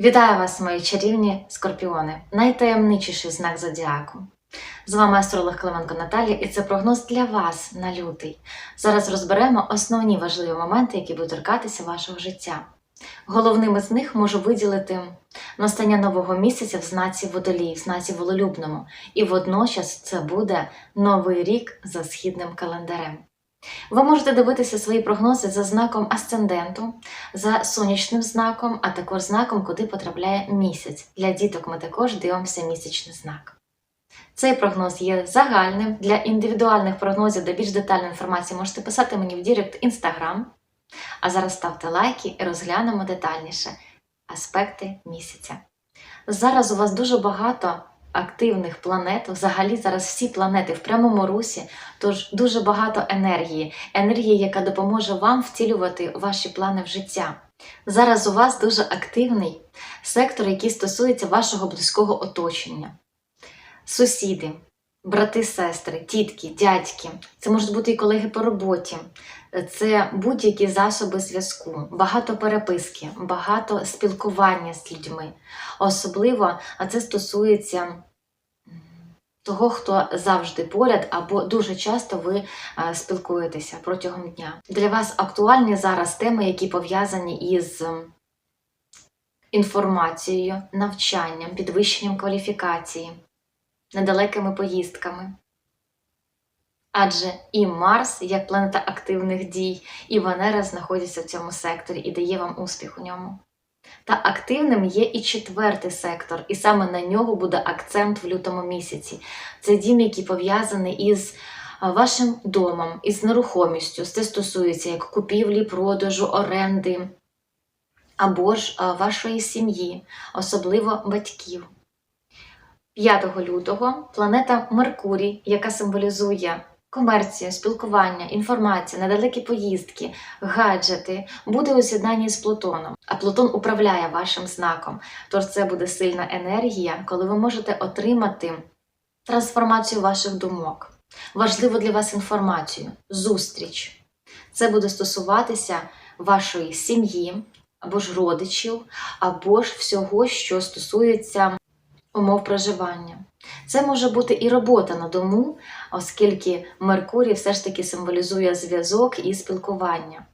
Вітаю вас, мої чарівні скорпіони, найтаємничіший знак зодіаку. З вами астролог Клименко Наталія, і це прогноз для вас на лютий. Зараз розберемо основні важливі моменти, які будуть торкатися вашого життя. Головними з них можу виділити настання нового місяця в знаці водолій, в знаці вололюбному, і водночас це буде новий рік за східним календарем. Ви можете дивитися свої прогнози за знаком асценденту, за сонячним знаком, а також знаком, куди потрапляє місяць. Для діток ми також дивимося місячний знак. Цей прогноз є загальним. Для індивідуальних прогнозів та більш детальної інформації можете писати мені в Дірект Instagram. А зараз ставте лайки і розглянемо детальніше аспекти місяця. Зараз у вас дуже багато активних планет, взагалі зараз всі планети в прямому русі, тож дуже багато енергії, енергії, яка допоможе вам втілювати ваші плани в життя. Зараз у вас дуже активний сектор, який стосується вашого близького оточення. Сусіди, брати, сестри, тітки, дядьки, це можуть бути і колеги по роботі, це будь-які засоби зв'язку, багато переписки, багато спілкування з людьми. Особливо а це стосується того, хто завжди поряд, або дуже часто ви е, спілкуєтеся протягом дня. Для вас актуальні зараз теми, які пов'язані із інформацією, навчанням, підвищенням кваліфікації, недалекими поїздками. Адже і Марс, як планета активних дій, і Венера знаходяться в цьому секторі і дає вам успіх у ньому. Та активним є і четвертий сектор, і саме на нього буде акцент в лютому місяці. Це дім, який пов'язаний із вашим домом, із нерухомістю. Це стосується як купівлі, продажу, оренди або ж вашої сім'ї, особливо батьків. 5 лютого планета Меркурій, яка символізує комерцію, спілкування, інформацію, недалекі поїздки, гаджети, буде у з'єднанні з Плутоном. А Плутон управляє вашим знаком. Тож це буде сильна енергія, коли ви можете отримати трансформацію ваших думок. Важливо для вас інформацію, зустріч. Це буде стосуватися вашої сім'ї, або ж родичів, або ж всього, що стосується умов проживання. Це може бути і робота на дому, оскільки Меркурій все ж таки символізує зв'язок і спілкування.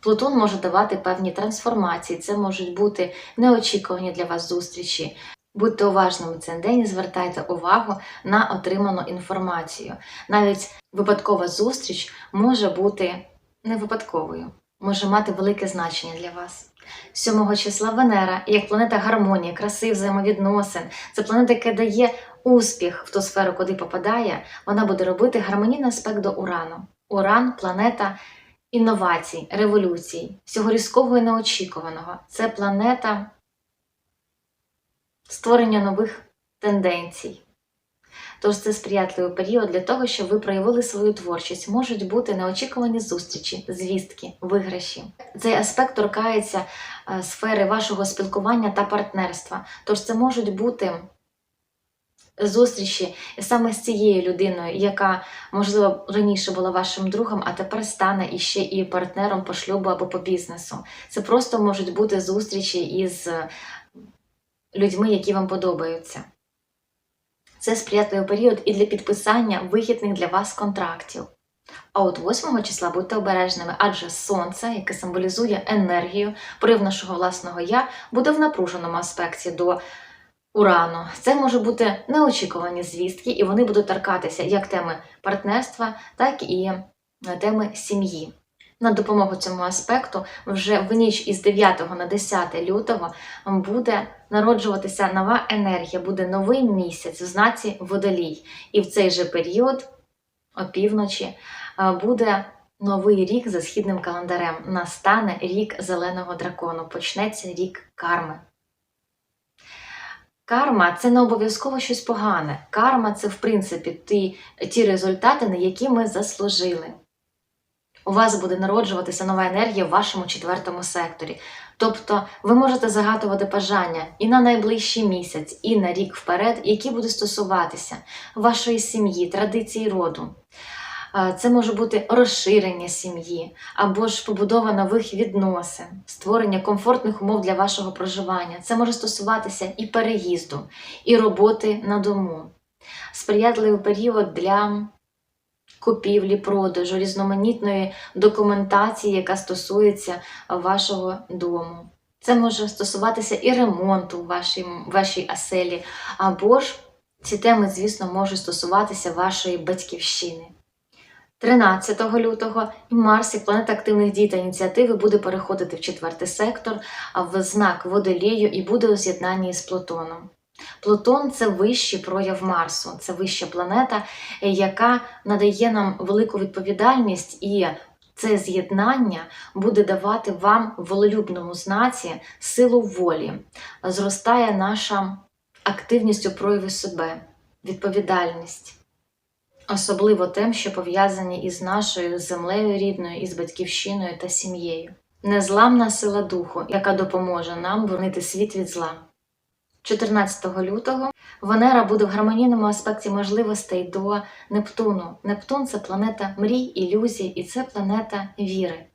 Плутон може давати певні трансформації, це можуть бути неочікувані для вас зустрічі. Будьте уважними цей день і звертайте увагу на отриману інформацію. Навіть випадкова зустріч може бути не випадковою, може мати велике значення для вас. 7 числа Венера, як планета гармонії, краси, взаємовідносин, це планета, яка дає успіх в ту сферу, куди попадає, вона буде робити гармонійний аспект до Урану. Уран планета інновацій, революцій, всього різкого і неочікуваного. Це планета створення нових тенденцій. Тож це сприятливий період для того, щоб ви проявили свою творчість. Можуть бути неочікувані зустрічі, звістки, виграші. Цей аспект торкається е, сфери вашого спілкування та партнерства. Тож це можуть бути зустрічі саме з цією людиною, яка, можливо, раніше була вашим другом, а тепер стане іще і партнером по шлюбу або по бізнесу. Це просто можуть бути зустрічі із людьми, які вам подобаються. Це сприятливий період і для підписання вигідних для вас контрактів. А от 8 числа будьте обережними, адже сонце, яке символізує енергію, прояв нашого власного я, буде в напруженому аспекті до урану. Це може бути неочікувані звістки, і вони будуть торкатися як теми партнерства, так і теми сім'ї. На допомогу цьому аспекту вже в ніч із 9 на 10 лютого буде народжуватися нова енергія, буде новий місяць в знаці водолій. І в цей же період, опівночі, буде новий рік за східним календарем. Настане рік зеленого дракону, почнеться рік карми. Карма це не обов'язково щось погане. Карма це, в принципі, ті, ті результати, на які ми заслужили. У вас буде народжуватися нова енергія в вашому четвертому секторі. Тобто ви можете загадувати бажання і на найближчий місяць, і на рік вперед, які будуть стосуватися вашої сім'ї, традицій роду, Е, Це може бути розширення сім'ї або ж побудова нових відносин, створення комфортних умов для вашого проживання. Це може стосуватися і переїзду, і роботи на дому. Сприятливий період для купівлі, продажу, різноманітної документації, яка стосується вашого дому. Це може стосуватися і ремонту в вашій, вашій оселі, або ж ці теми, звісно, можуть стосуватися вашої батьківщини. 13 лютого Марс, як планета активних дій та ініціативи, буде переходити в четвертий сектор в знак водолію і буде у з'єднанні з Плутоном. Плутон це вищий прояв Марсу, це вища планета, е, яка надає нам велику відповідальність, і це з'єднання буде давати вам в волелюбному знаці силу волі. Зростає наша активність у прояві себе, відповідальність. Особливо тим, що пов'язані із нашою землею рідною, із батьківщиною та сім'єю. Незламна сила духу, яка допоможе нам боронити світ від зла. 14 лютого Венера буде в гармонійному аспекті можливостей до Нептуну. Нептун це планета мрій, ілюзій, і це планета віри.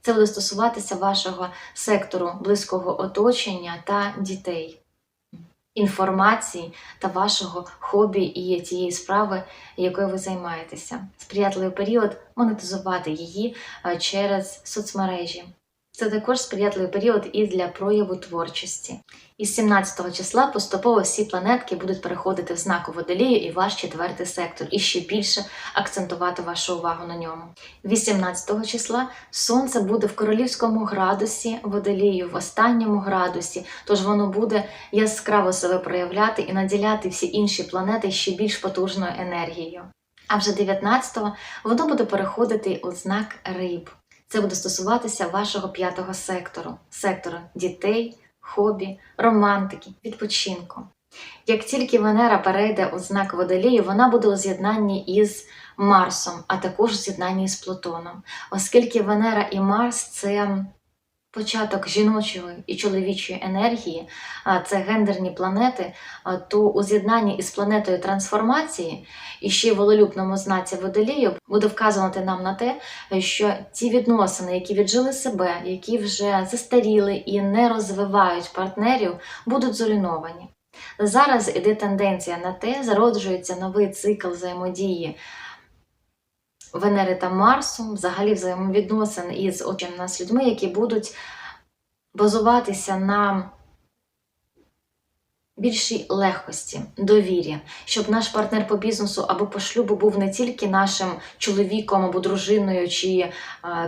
Це буде стосуватися вашого сектору близького оточення та дітей, інформації та вашого хобі і тієї справи, якою ви займаєтеся. Сприятливий період монетизувати її через соцмережі. Це також сприятливий період і для прояву творчості. Із 17 числа поступово всі планетки будуть переходити в знаку водолію і ваш четвертий сектор, і ще більше акцентувати вашу увагу на ньому. 18 числа Сонце буде в королівському градусі водолію, в останньому градусі, тож воно буде яскраво себе проявляти і наділяти всі інші планети ще більш потужною енергією. А вже 19-го воно буде переходити у знак риб. Це буде стосуватися вашого п'ятого сектору, сектору дітей, хобі, романтики, відпочинку. Як тільки Венера перейде у знак водолію, вона буде у з'єднанні із Марсом, а також у з'єднанні з Плутоном. Оскільки Венера і Марс це початок жіночої і чоловічої енергії, це гендерні планети, то у з'єднанні із планетою трансформації і ще в волелюбному знаці водолію буде вказувати нам на те, що ті відносини, які віджили себе, які вже застаріли і не розвивають партнерів, будуть зруйновані. Зараз іде тенденція на те, зароджується новий цикл взаємодії Венери та Марсу, взагалі взаємовідносин із очим нас людьми, які будуть базуватися на більшій легкості, довірі, щоб наш партнер по бізнесу або по шлюбу був не тільки нашим чоловіком або дружиною чи е,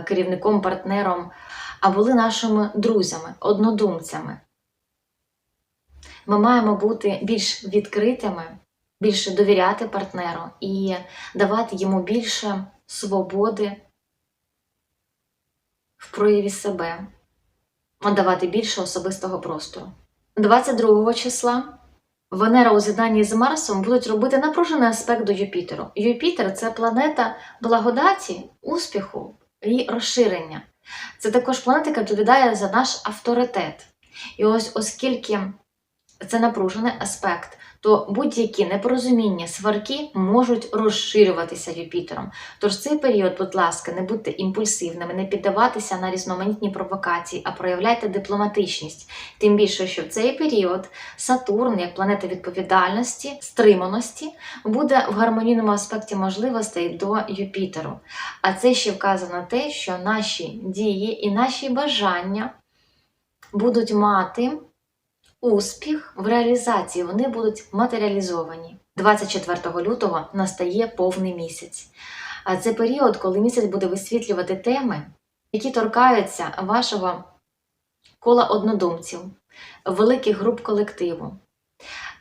керівником, партнером, а були нашими друзями, однодумцями. Ми маємо бути більш відкритими, більше довіряти партнеру і давати йому більше свободи в прояві себе, давати більше особистого простору. 22 числа Венера у з'єднанні з Марсом будуть робити напружений аспект до Юпітеру. Юпітер це планета благодаті, успіху і розширення. Це також планета, яка відповідає за наш авторитет. І ось оскільки це напружений аспект, то будь-які непорозуміння, сварки можуть розширюватися Юпітером. Тож цей період, будь ласка, не будьте імпульсивними, не піддаватися на різноманітні провокації, а проявляйте дипломатичність. Тим більше, що в цей період Сатурн, як планета відповідальності, стриманості, буде в гармонійному аспекті можливостей до Юпітеру. А це ще вказано те, що наші дії і наші бажання будуть мати успіх в реалізації, вони будуть матеріалізовані. 24 лютого настає повний місяць. А це період, коли місяць буде висвітлювати теми, які торкаються вашого кола однодумців, великих груп колективу.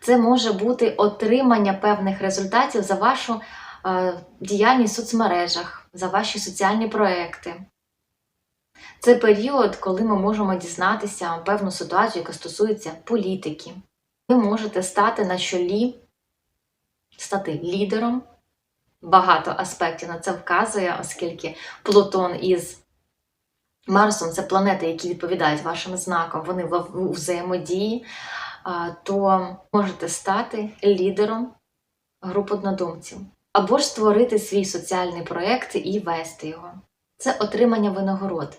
Це може бути отримання певних результатів за вашу е, діяльність в соцмережах, за ваші соціальні проекти. Це період, коли ми можемо дізнатися певну ситуацію, яка стосується політики. Ви можете стати на чолі, стати лідером. Багато аспектів на це вказує, оскільки Плутон із Марсом це планети, які відповідають вашим знакам, вони в взаємодії, то можете стати лідером груп однодумців. або ж створити свій соціальний проєкт і вести його. Це отримання винагород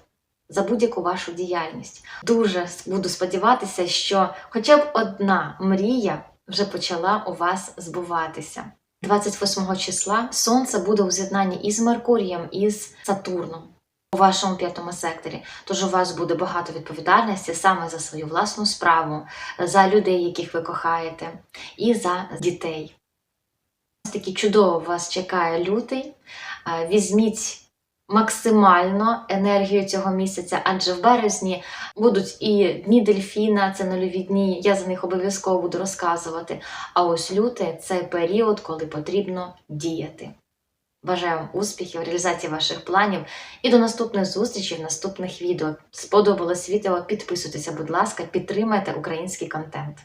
за будь-яку вашу діяльність. Дуже буду сподіватися, що хоча б одна мрія вже почала у вас збуватися. 28 числа Сонце буде у з'єднанні із Меркурієм і з Сатурном у вашому п'ятому секторі. Тож у вас буде багато відповідальності саме за свою власну справу, за людей, яких ви кохаєте, і за дітей. Ось такий чудово вас чекає лютий. Візьміть максимально енергію цього місяця, адже в березні будуть і дні дельфіна, це нульові дні. Я за них обов'язково буду розказувати. А ось лютий це період, коли потрібно діяти. Бажаю вам успіхів реалізації ваших планів і до наступних зустрічей в наступних відео. Сподобалось відео? Підписуйтеся, будь ласка, підтримайте український контент.